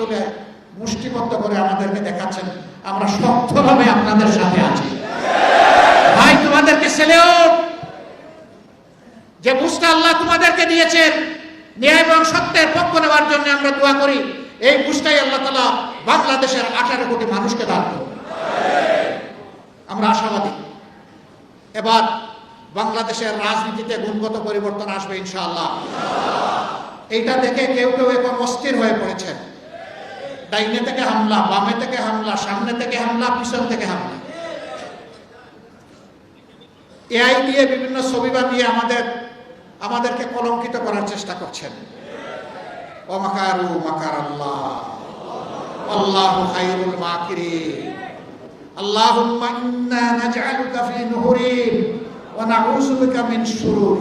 তুলে মুষ্টিবদ্ধ করে আমাদেরকে দেখাচ্ছেন। আমরা শক্তভাবে আপনাদের সাথে আছি। ভাই, তোমাদেরকে ছেলেও যে বুঝটা আল্লাহ তোমাদেরকে দিয়েছেন, ন্যায় এবং সত্যের পক্ষ নেওয়ার জন্য আমরা দোয়া করি, এই বুঝটাই আল্লাহ তালা বাংলাদেশের আঠারো কোটি মানুষকে দান করুন। আমরা আশাবাদী। এবার বাংলাদেশের রাজনীতিতে গুণগত পরিবর্তন আসবে ইনশাআল্লাহ। এইটা দেখে কেউ কেউ এখন অস্থির হয়ে পড়েছেন। ডাইনে থেকে হামলা বামে থেকে হামলা সামনে থেকে হামলা পিছন থেকে হামলা এআই দিয়ে বিভিন্ন ছবি বানিয়ে আমাদের আমাদেরকে কলঙ্কিত করার চেষ্টা করছেন অমাকারু মাকার আল্লাহ আল্লাহ খাইরুল মাকিরিন اللهم إنا نجعلك في نهورهم ونعوذ بك من شرور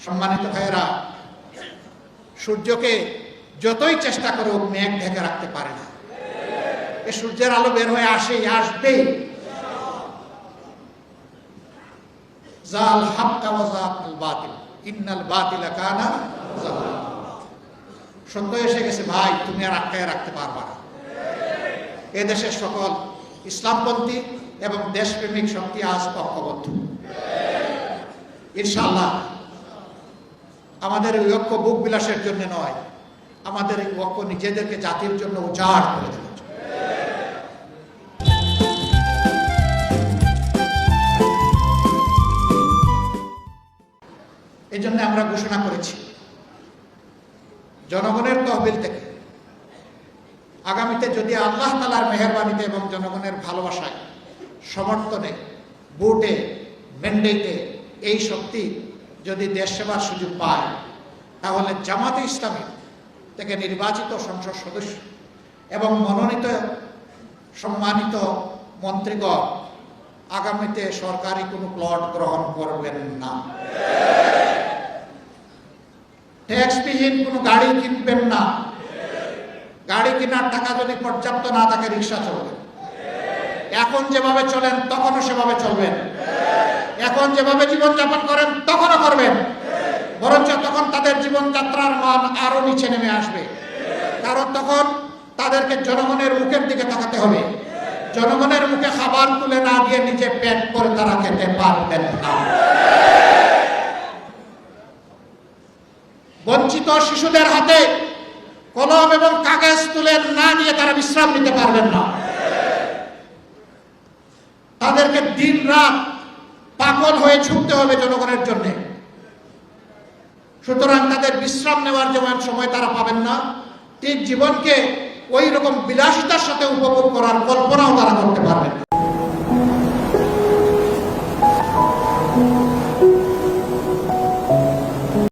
সম্মানিত ভাইয়েরা সূর্যকে যতই চেষ্টা করুক, মেঘ ঢেকে রাখতে পারে না। এ সূর্যের আলো বের হয়ে আসেই আসবেই জাল হাক্কা ওয়া বাতিল। ইন্নাল বাতিলা কানা সত্য এসে গেছে, ভাই, তুমি আর আটকায় রাখতে পারবা না। এদেশের সকল ইসলামপন্থী এবং দেশপ্রেমিক শক্তি আজ ঐক্যবদ্ধ। ইনশাল্লাহ আমাদের ঐক্য বুক বিলাসের জন্য নয়। আমাদের এই ঐক্য নিজেদেরকে জাতির জন্য উজাড় করে জন্য। এই জন্য আমরা ঘোষণা করেছি, জনগণের তহবিল থেকে আগামীতে যদি আল্লাহ তালার মেহরবানিতে এবং জনগণের ভালোবাসায়, সমর্থনে, ভোটে ম্যান্ডেটে এই শক্তি যদি দেশ সেবার সুযোগ পায়, তাহলে জামাতে ইসলামী থেকে নির্বাচিত সংসদ সদস্য এবং মনোনীত সম্মানিত মন্ত্রীগণ, আগামীতে সরকারি কোনো প্লট গ্রহণ করবেন না। ট্যাক্সবিহীন কোনো গাড়ি কিনবেন না। গাড়ি কেনার টাকা যদি পর্যাপ্ত না থাকে, রিক্সা চলবে। এখন যেভাবে চলেন, তখনও সেভাবে চলবেন। এখন যেভাবে জীবনযাপন করেন, তখনও করবেন। বরঞ্চ তখন তাদের জীবনযাত্রার মান আরও নিচে নেমে আসবে। কারণ তখন তাদেরকে জনগণের মুখের দিকে তাকাতে হবে। জনগণের মুখে খাবার তুলে না দিয়ে নিজে পেট করে তারা খেতে পারবেন না। বঞ্চিত শিশুদের হাতে কলম এবং কাগজ তুলে না নিয়ে তারা বিশ্রাম নিতে পারবেন না। তাদেরকে দিন রাত পাগল হয়ে ছুটতে হবে জনগণের জন্য। সুতরাং তাদের বিশ্রাম নেওয়ার যেমন সময় তারা পাবেন না ঠিক জীবনকে ওই রকম বিলাসিতার সাথে উপভোগ করার কল্পনাও তারা করতে পারবেন না।